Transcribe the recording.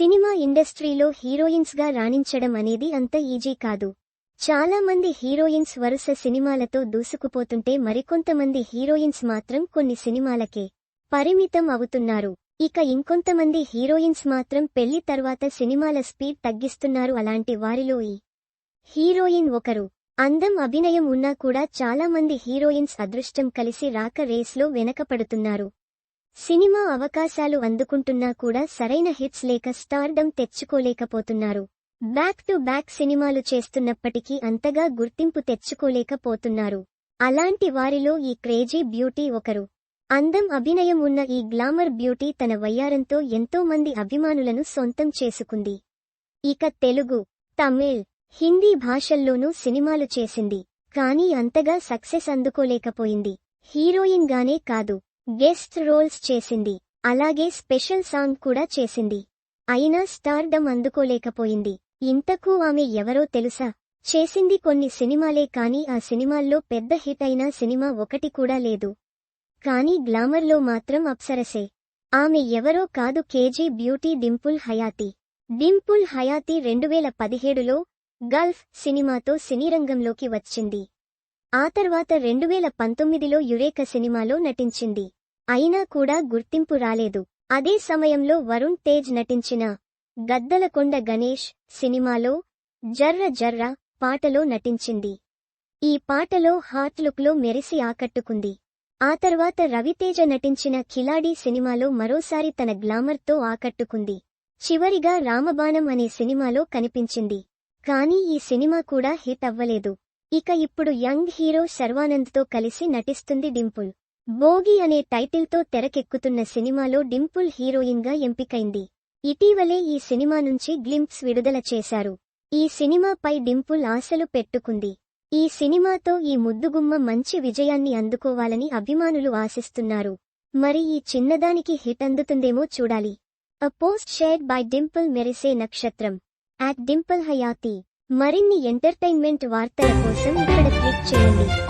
Cinema ఇండస్ట్రీలో హీరోయిన్స్గా రాణించడం అనేది అంత ఈజీ కాదు. చాలా మంది హీరోయిన్స్ వరుస సినిమాలతో దూసుకుపోతుంటే మరికొంతమంది హీరోయిన్స్ మాత్రం కొన్ని సినిమాలకే పరిమితం అవుతున్నారు. ఇక ఇంకొంతమంది హీరోయిన్స్ మాత్రం పెళ్ళి తర్వాత సినిమాల స్పీడ్ తగ్గిస్తున్నారు. అలాంటి వారిలో ఈ హీరోయిన్ ఒకరు. అందం అభినయం ఉన్నా కూడా చాలా మంది హీరోయిన్స్ అదృష్టం కలిసి రాక రేస్లో వెనకపడుతున్నారు. సినిమా అవకాశాలు అందుకుంటున్నా కూడా సరైన హిట్స్ లేక స్టార్డమ్ తెచ్చుకోలేకపోతున్నారు. బ్యాక్ టు బ్యాక్ సినిమాలు చేస్తున్నప్పటికీ అంతగా గుర్తింపు తెచ్చుకోలేకపోతున్నారు. అలాంటి వారిలో ఈ క్రేజీ బ్యూటీ ఒకరు. అందం అభినయం ఉన్న ఈ గ్లామర్ బ్యూటీ తన వయ్యారంతో ఎంతో మంది అభిమానులను సొంతం చేసుకుంది. ఇక తెలుగు తమిళ్ హిందీ భాషల్లోనూ సినిమాలు చేసింది. కానీ అంతగా సక్సెస్ అందుకోలేకపోయింది. హీరోయిన్ గానే కాదు. గెస్ట్ రోల్స్ చేసింది. అలాగే స్పెషల్ సాంగ్ కూడా చేసింది. అయినా స్టార్డమ్ అందుకోలేకపోయింది. ఇంతకు ఆమె ఎవరో తెలుసా? చేసింది కొన్ని సినిమాలే కాని ఆ సినిమాల్లో పెద్ద హిట్ అయిన సినిమా ఒకటి కూడా లేదు. కానీ గ్లామర్లో మాత్రం అప్సరసే. ఆమె ఎవరో కాదు కేజీ బ్యూటీ డింపుల్ హయాతి. డింపుల్ హయాతి రెండువేల పదిహేడులో గల్ఫ్ సినిమాతో సినీరంగంలోకి వచ్చింది. ఆ తర్వాత రెండువేల పంతొమ్మిదిలో యురేక సినిమాలో నటించింది. అయినా కూడా గుర్తింపు రాలేదు. అదే సమయంలో వరుణ్ తేజ్ నటించిన గద్దలకొండ గణేష్ సినిమాలో జర్ర జర్ర పాటలో నటించింది. ఈ పాటలో హాట్ లుక్లో మెరిసి ఆకట్టుకుంది. ఆ తర్వాత రవితేజ నటించిన ఖిలాడీ సినిమాలో మరోసారి తన గ్లామర్తో ఆకట్టుకుంది. చివరిగా రామబాణం అనే సినిమాలో కనిపించింది. కానీ ఈ సినిమా కూడా హిట్ అవ్వలేదు. ఇక ఇప్పుడు యంగ్ హీరో శర్వానంద్తో కలిసి నటిస్తుంది డింపుల్. భోగి అనే టైటిల్తో తెరకెక్కుతున్న సినిమాలో డింపుల్ హీరోయిన్గా ఎంపికైంది. ఇటీవలే ఈ సినిమా నుంచి గ్లింప్స్ విడుదల చేశారు. ఈ సినిమాపై డింపుల్ ఆశలు పెట్టుకుంది. ఈ సినిమాతో ఈ ముద్దుగుమ్మ మంచి విజయాన్ని అందుకోవాలని అభిమానులు ఆశిస్తున్నారు. మరి ఈ చిన్నదానికి హిట్ అందుతుందేమో చూడాలి. A post shared by Dimple మెరిసే నక్షత్రం యాట్ డింపుల్ హయాతి మరిన్ని ఎంటర్టైన్మెంట్ వార్తల కోసం ఇక్కడ క్లిక్ చేయండి.